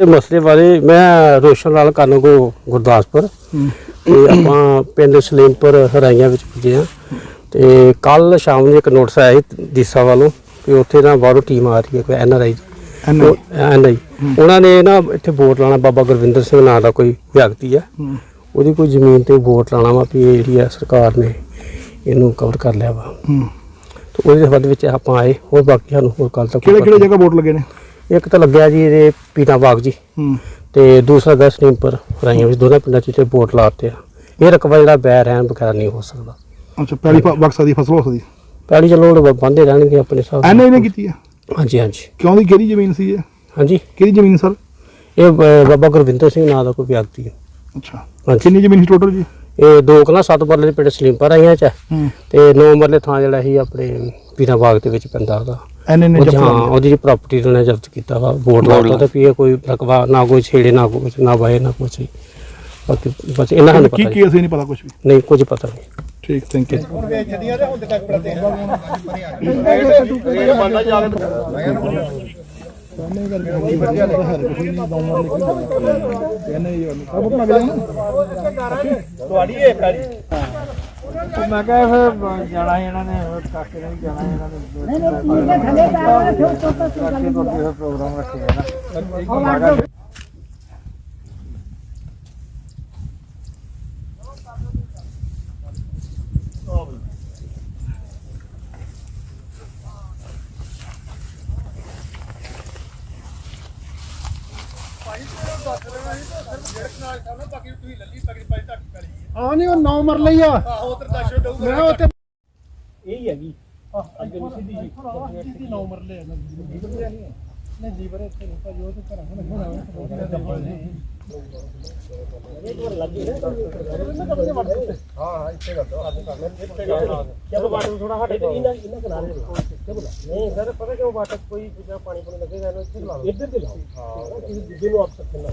ਇਹ ਮਸਲੇ ਬਾਰੇ ਮੈਂ ਰੋਸ਼ਨ ਲਾਲ ਕਾਨੂੰਗੋ ਗੁਰਦਾਸਪੁਰ। ਤੇ ਆਪਾਂ ਪਿੰਡ ਸਲੀਮਪੁਰ ਹਰਾਈਆਂ ਵਿੱਚ ਪੁੱਜੇ ਆ ਤੇ ਕੱਲ ਸ਼ਾਮ ਨੂੰ ਇੱਕ ਨੋਟਿਸ ਆਇਆ ਸੀ ਦੀਸਾ ਵੱਲੋਂ ਕਿ ਉੱਥੇ ਨਾ ਬਾਹਰੋਂ ਟੀਮ ਆ ਰਹੀ ਹੈ ਕੋਈ ਐਨ ਆਰ ਆਈ। ਐਨ ਐਨ ਆਈ। ਉਹਨਾਂ ਨੇ ਨਾ ਇੱਥੇ ਵੋਟ ਲਾਣਾ ਬਾਬਾ ਗੁਰਵਿੰਦਰ ਸਿੰਘ ਨਾਂ ਦਾ ਕੋਈ ਵਿਅਕਤੀ ਆ। ਉਹਦੀ ਕੋਈ ਜ਼ਮੀਨ ਤੇ ਵੋਟ ਲਾਣਾ ਵਾ ਵੀ ਇਹ ਜਿਹੜੀ ਆ ਸਰਕਾਰ ਨੇ ਇਹਨੂੰ ਕਵਰ ਕਰ ਲਿਆ ਵਾ। ਹੂੰ। ਤੇ ਉਹਦੇ ਸੰਬੰਧ ਵਿੱਚ ਆਪਾਂ ਆਏ ਹੋਰ ਬਾਕੀ ਸਾਨੂੰ ਹੋਰ ਕੱਲ ਤੱਕ ਕਿਹੜੇ ਕਿਹੜੇ ਜਗ੍ਹਾ ਵੋਟ ਲੱਗੇ ਨੇ? ਇੱਕ ਤਾਂ ਲੱਗਿਆ ਜੀ ਇਹਦੇ ਪੀਣਾ ਬਾਗ ਜੀ। ਹੂੰ। ਤੇ ਦੂਸਰਾ ਗੈਸ ਪਰ ਰਾਈਆਂ ਵਿੱਚ ਦੋਨਾਂ ਪਿੰਡਾਂ 'ਚ ਤੇ ਵੋਟ ਲਾਤੇ ਆ। ਇਹ ਰਕਬਾ ਜਿਹੜਾ ਬੈ ਰਹਿਣ ਬਗੈਰ ਨਹੀਂ ਹੋ ਸਕਦਾ। ਅੱਛਾ ਪਹਿਲੀ ਬਖ ਸਕਦੀ ਫਸਲ ਹੋ ਸਕਦੀ। ਪਹਿਲੀ ਚਲੋ ਉਹ ਬੰਦੇ ਰਹਿਣਗੇ ਆਪਣੇ ਹਿਸਾਬ ਨਾਲ। ਐਨ ਕੀਤੀ ਹੈ ਹਾਂਜੀ ਹਾਂਜੀ। ਕਿਉਂ ਦੀ ਕਿਹੜੀ ਜ਼ਮੀਨ ਸੀ ਇਹ? ਹਾਂਜੀ। ਕਿਹੜੀ ਜ਼ਮੀਨ ਸਰ? ਇਹ ਬਾਬਾ ਗੁਰਵਿੰਦਰ ਸਿੰਘ ਨਾਂ ਦਾ ਕੋਈ ਵਿਅਕਤੀ ਹੈ। ਅੱਛਾ। ਕਿੰਨੀ ਜ਼ਮੀਨ ਸੀ ਟੋਟਲ ਜੀ? ਇਹ ਦੋ ਕਲਾ ਸੱਤ ਮਰਲੇ ਦੇ ਪਿੰਡ ਸਲੀਮਪੁਰ ਆਈਆਂ ਚ ਤੇ ਨੌ ਮਰਲੇ ਥਾਂ ਜਿਹੜਾ ਸੀ ਆਪਣੇ ਪੀਣਾ ਬਾਗ ਦੇ ਵਿੱਚ ਪੈਂਦਾ ਉਹਦਾ ਐਨ ਨੇ ਉਹ ਜਬਤ ਹਾਂ ਲਿਆ। ਉਹਦੀ ਪ੍ਰਾਪਰਟੀ ਨੇ ਜ਼ਬਤ ਕੀਤਾ ਵਾ ਵੋਟ ਲਾਤਾ ਤੇ ਵੀ ਇਹ ਕੋਈ ਰਕਬਾ ਨਾ ਕੋਈ ਛੇੜੇ ਨਾ ਕੋਈ ਨਾ ਵਾਏ ਨਾ ਕੁਛ ਬਾਕੀ ਬਸ ਇਹਨਾਂ ਨੂੰ ਕੀ ਪਤਾ ਕੀ ਅਸੀਂ ਨਹੀਂ ਪਤਾ ਕੁਝ ਵੀ ਨਹੀਂ ਕੁਝ ਪਤਾ ਨਹੀਂ ਠੀਕ ਥੈਂਕ ਯੂ ਮੈਂ ਕਿਹਾ ਫਿਰ ਜਾਣਾ ਇਹਨਾਂ ਨੇ ਹੋਰ ਕਾਕੇ ਨੇ ਵੀ ਜਾਣਾ ਇਹਨਾਂ ਨੇ ਨਹੀਂ ਨਹੀਂ ਥੱਲੇ ਜਾ ਕਾਕੇ ਤੋਂ ਫਿਰ ਪ੍ਰੋਗਰਾਮ ਰੱਖਿਆ ਨਾ ਆ ਨਹੀਂ ਉਹ 9 ਮਰ ਲਈ ਆ। ਮੈਂ ਉੱਥੇ ਇਹ ਹੈਗੀ। ਅੱਗੇ ਨੂੰ ਸਿੱਧੀ ਜੀ। ਸਿੱਧੀ 9 ਮਰ ਲੈ ਨਹੀਂ ਜੀਵਰ ਇੱਥੇ ਨਹੀਂ ਭਾਜੀ ਉਹ ਤੇ ਘਰਾਂ ਹੁਣ ਜਦ ਵਾਟਰ ਥੋੜਾ ਹਟੇ ਤੇ ਇਹਨਾਂ ਇਹਨਾਂ ਕਿਨਾਰੇ ਨਹੀਂ ਸਰ ਪਤਾ ਕਿਉਂ ਵਾਟਰ ਕੋਈ ਜਿੱਦਾਂ ਪਾਣੀ ਪਾਣੀ ਲੱਗੇਗਾ ਇਹਨੂੰ ਇੱਥੇ ਲਾ ਲਓ ਇੱਧਰ ਤੇ ਲਾਓ ਹਾਂ ਕਿਸੇ ਦੂਜੇ ਨੂੰ ਆਪ ਸਕਦੇ ਨਾ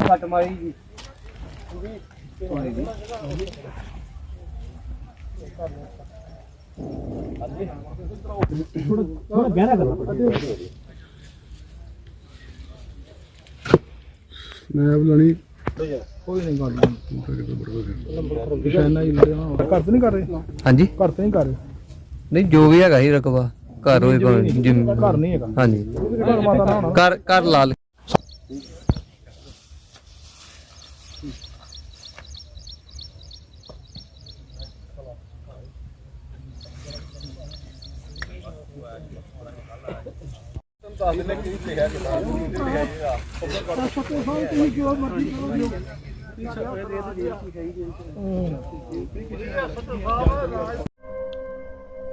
ਕੱਟ ਮਾਰੀ ਜੀ ਥੋੜਾ ਗਹਿਰਾ ਕਰਨਾ ਮੈਂ ਬੁਲਾਣੀ ਕੋਈ ਨਹੀਂ ਗੱਲ ਨਿਸ਼ਾਨਾ ਹੀ ਲਿਆ ਘਰ ਤੇ ਨਹੀਂ ਕਰ ਰਹੇ। ਹਾਂਜੀ। ਘਰ ਤੇ ਨਹੀਂ ਕਰ ਰਹੇ। ਨਹੀਂ ਜੋ ਵੀ ਹੈਗਾ ਹੀ ਰਕਬਾ। ਘਰ ਹੋਏ ਭਾਵੇਂ ਜਿੰਮ ਘਰ ਨਹੀਂ ਹੈਗਾ। ਹਾਂਜੀ। ਘਰ ਮਾਤਾ ਨਾ ਹੋਣਾ। ਘਰ ਘਰ ਲਾਲ।